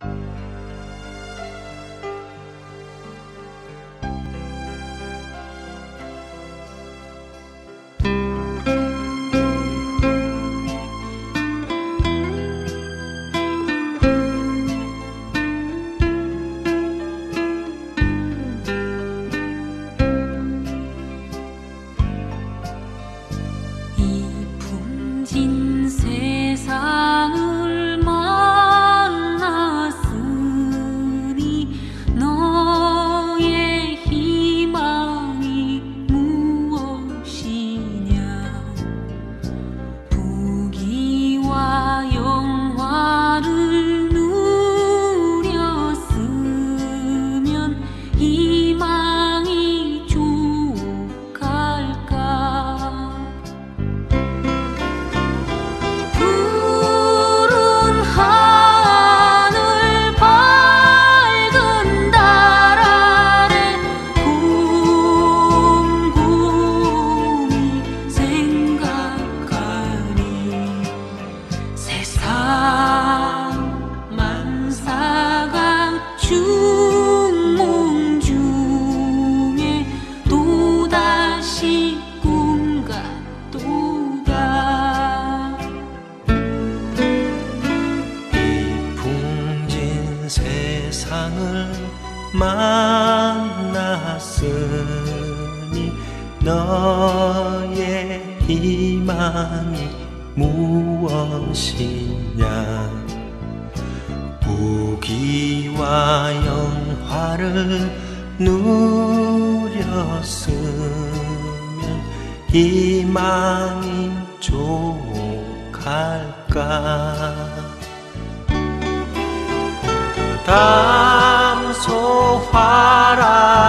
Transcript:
이 세상을 만났으니 너의 희망이 무엇이냐? 부귀와 영화를 누렸으면 희망이 족할까? 담 소화라